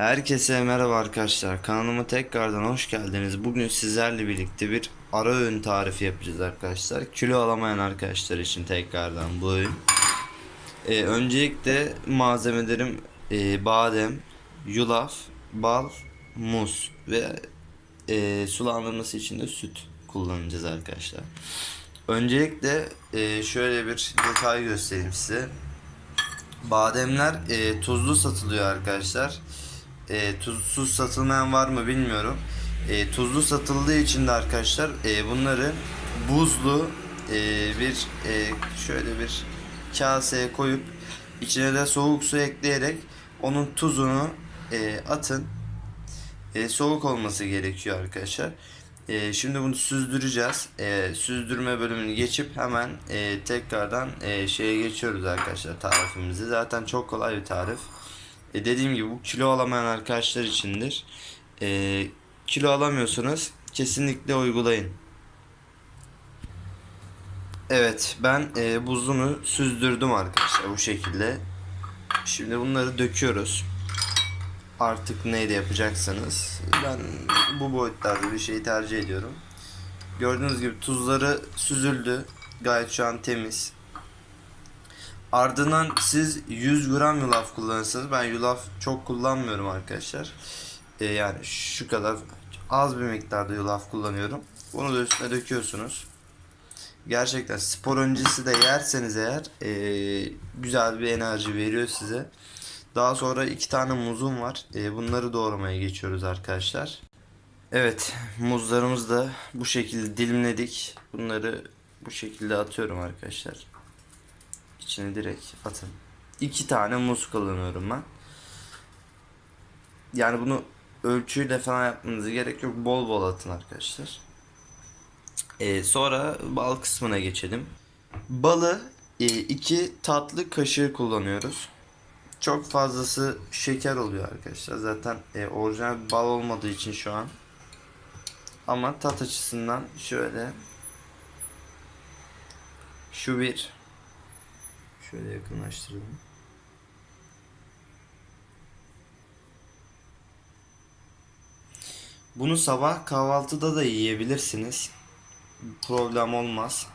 Herkese merhaba arkadaşlar. Kanalıma tekrardan hoş geldiniz. Bugün sizlerle birlikte bir ara öğün tarifi yapacağız arkadaşlar. Kilo alamayan arkadaşlar için tekrardan bu öğün. Ee, öncelikle malzemelerim e, badem, yulaf, bal, muz ve e, sulandırması için de süt kullanacağız arkadaşlar. Öncelikle e, şöyle bir detay göstereyim size. Bademler e, tuzlu satılıyor arkadaşlar. E, tuzsuz satılmayan var mı bilmiyorum. E, tuzlu satıldığı için de arkadaşlar e, bunları buzlu e, bir e, şöyle bir kaseye koyup içine de soğuk su ekleyerek onun tuzunu e, atın. E, soğuk olması gerekiyor arkadaşlar. E, şimdi bunu süzdüreceğiz. E, süzdürme bölümünü geçip hemen e, tekrardan e, şeye geçiyoruz arkadaşlar tarifimizi. Zaten çok kolay bir tarif. E, dediğim gibi bu kilo alamayan arkadaşlar içindir. E, kilo alamıyorsanız kesinlikle uygulayın. Evet ben e, buzunu süzdürdüm arkadaşlar bu şekilde. Şimdi bunları döküyoruz. Artık neyle yapacaksanız ben bu boyutlarda bir şeyi tercih ediyorum. Gördüğünüz gibi tuzları süzüldü. Gayet şu an temiz. Ardından siz 100 gram yulaf kullanırsanız ben yulaf çok kullanmıyorum arkadaşlar. Ee, yani şu kadar az bir miktarda yulaf kullanıyorum. Bunu da üstüne döküyorsunuz. Gerçekten spor öncesi de yerseniz eğer ee, güzel bir enerji veriyor size. Daha sonra iki tane muzum var. Ee, bunları doğramaya geçiyoruz arkadaşlar. Evet muzlarımızı da bu şekilde dilimledik. Bunları bu şekilde atıyorum arkadaşlar. İçine direkt atın. İki tane muz kullanıyorum ben. Yani bunu ölçüyle falan yapmanıza gerek yok. Bol bol atın arkadaşlar. Ee, sonra bal kısmına geçelim. Balı e, iki tatlı kaşığı kullanıyoruz. Çok fazlası şeker oluyor arkadaşlar. Zaten e, orijinal bal olmadığı için şu an. Ama tat açısından şöyle şu bir şöyle yakınlaştıralım. Bunu sabah kahvaltıda da yiyebilirsiniz. Problem olmaz.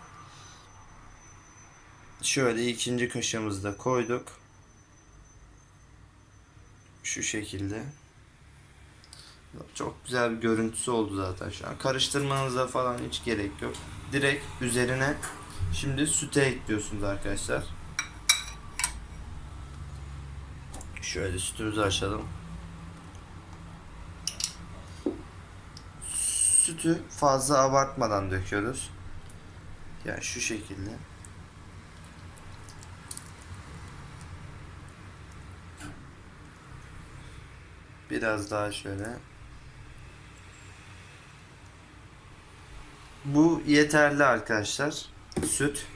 Şöyle ikinci kaşığımızı da koyduk. Şu şekilde. Çok güzel bir görüntüsü oldu zaten şu an. Karıştırmanıza falan hiç gerek yok. Direkt üzerine şimdi süte ekliyorsunuz arkadaşlar. Şöyle sütümüzü açalım. Sütü fazla abartmadan döküyoruz. Yani şu şekilde. Biraz daha şöyle. Bu yeterli arkadaşlar. Süt.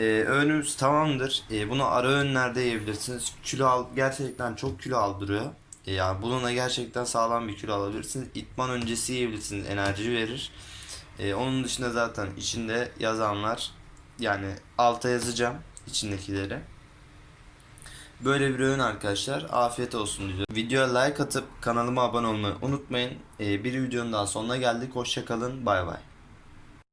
Ee, öğünümüz tamamdır. Ee, bunu ara öğünlerde yiyebilirsiniz. Kilo al gerçekten çok kilo aldırıyor. Ee, yani bununla gerçekten sağlam bir kilo alabilirsiniz. İtman öncesi yiyebilirsiniz. Enerji verir. Ee, onun dışında zaten içinde yazanlar yani alta yazacağım içindekileri. Böyle bir öğün arkadaşlar. Afiyet olsun diliyorum. Videoya like atıp kanalıma abone olmayı unutmayın. Ee, bir videonun daha sonuna geldik. Hoşçakalın. Bay bay.